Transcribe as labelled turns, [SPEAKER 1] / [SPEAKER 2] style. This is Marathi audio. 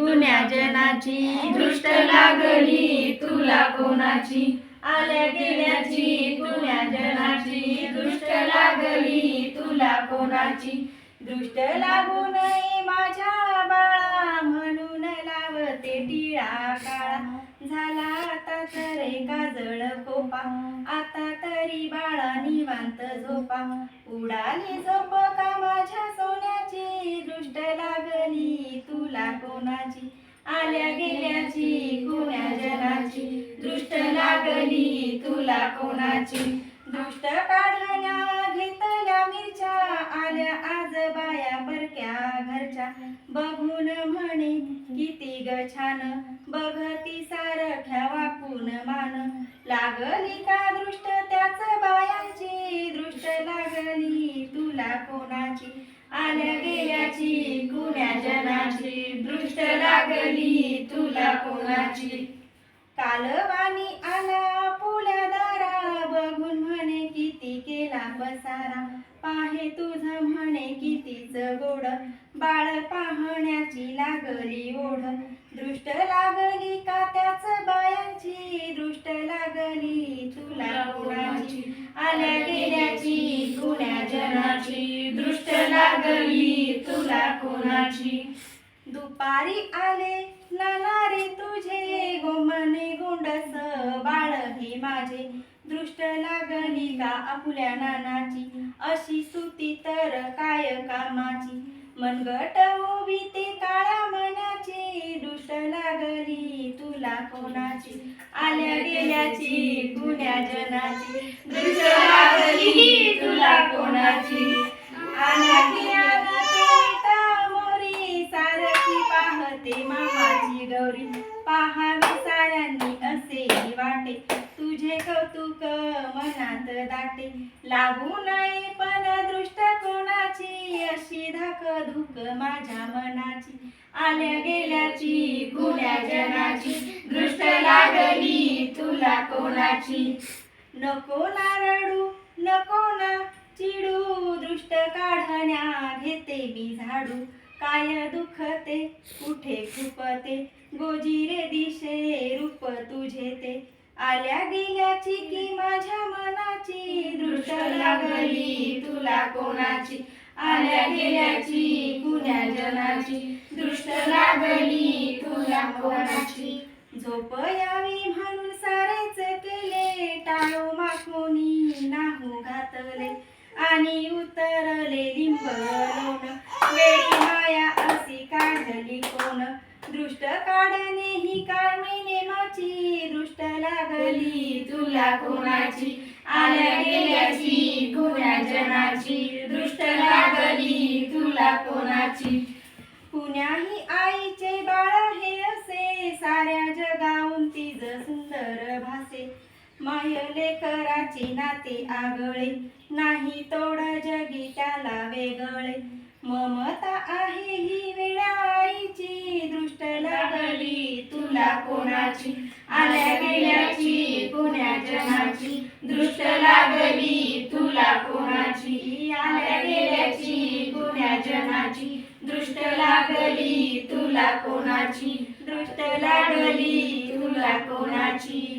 [SPEAKER 1] गुन्ह्या जनाची दृष्ट लागली तुला कोणाची? आल्या गेल्याची गुन्ह्या जनाची दृष्ट लागली तुला कोणाची? दृष्ट लागू नये माझ्या बाळा म्हणून लावते टिळा काळा. झाला आता तरे काजळ कोपा. आता तरी बाळा निवांत झोपा. उडाली झोप का माझ्या सोन्याची. दृष्ट लागली कोणाची? आल्या गेल्याची कोण्या जनाची? दृष्ट लागली तुला कोणाची? दृष्ट काढल्या घेतल्या मिरच्या आल्या आज बाया परक्या घरच्या. बघून म्हणे किती ग छान. बघती सारख्या वाकून मान. लागली का दृष्ट त्याच बायांची? दृष्ट लागली तुला कोणाची? आल्या गेल्याची कोणाची कालवानी आला पुला दारा बघून म्हणे किती केला बसारा पाहे तुझ म्हणे कितीच गोड. बाळ पाहण्याची लागली ओढ. दृष्ट लागली का त्याच बायांची? दृष्ट लागली तुला कोणाची? आल्या गेल्याची कुण्या जनाची. दृष्ट लागली तुला कोणाची? दुपारी आले लाला रे तुझे. गोमने गोंडस बाळ हे माझे. दृष्ट लागली का आपल्या नानाची? अशी सुती तर काय कामाची? मनगट उभी ते काळ्या मनाची. दुष्ट लागली तुला कोणाची? आल्या गेल्याची कुण्या जनाची. दृष्ट लागली तुला कोणाची? आल्या गेल्या नाही वाटे. तुझे कौतुक मनात दाटे. लागू नये पण दृष्ट कोणाची? अशी धाक धुक माझ्या मनाची. आल्या गेल्याची कुण्या जनाची. दृष्ट लागली तुला कोणाची? नको ना रडू नको ना चिडू. दृष्ट काढण्या घेते मी झाडू. काय दुखते? कुठे खुपते? गोजिरे दिशे रूप तुझे ते. आल्या गेल्याची की माझ्या मनाची? दृष्ट लागली तुला कोणाची? आल्या गेल्याची कुण्या जनाची? दृष्ट लागली तुला कोणाची? झोप यावी म्हणून सारेच केले. टाळो माखोनी नाहू घातले. आणि उतरले लिंब वेळी लागली कोण? दृष्ट काढणे ही काळमी नेमाची दृष्ट लागली तुला कोणाची? आल्या गेल्याची कोण्या जनाची. दृष्ट लागली तुला कोणाची? पुण्याही आईचे बाळ हे असे. साऱ्या जगाहून तिज सुंदर भासे. मायले कराची नाते आगळे. नाही तोड जगी त्याला वेगळे. ममता आहे ही वेळा. तुला कोणाची? आल्या गेल्याची पुण्या जनाची दृष्ट लागली तुला कोणाची? आल्या गेल्याची पुण्या जनाची दृष्ट लागली तुला कोणाची? दृष्ट लागली तुला कोणाची?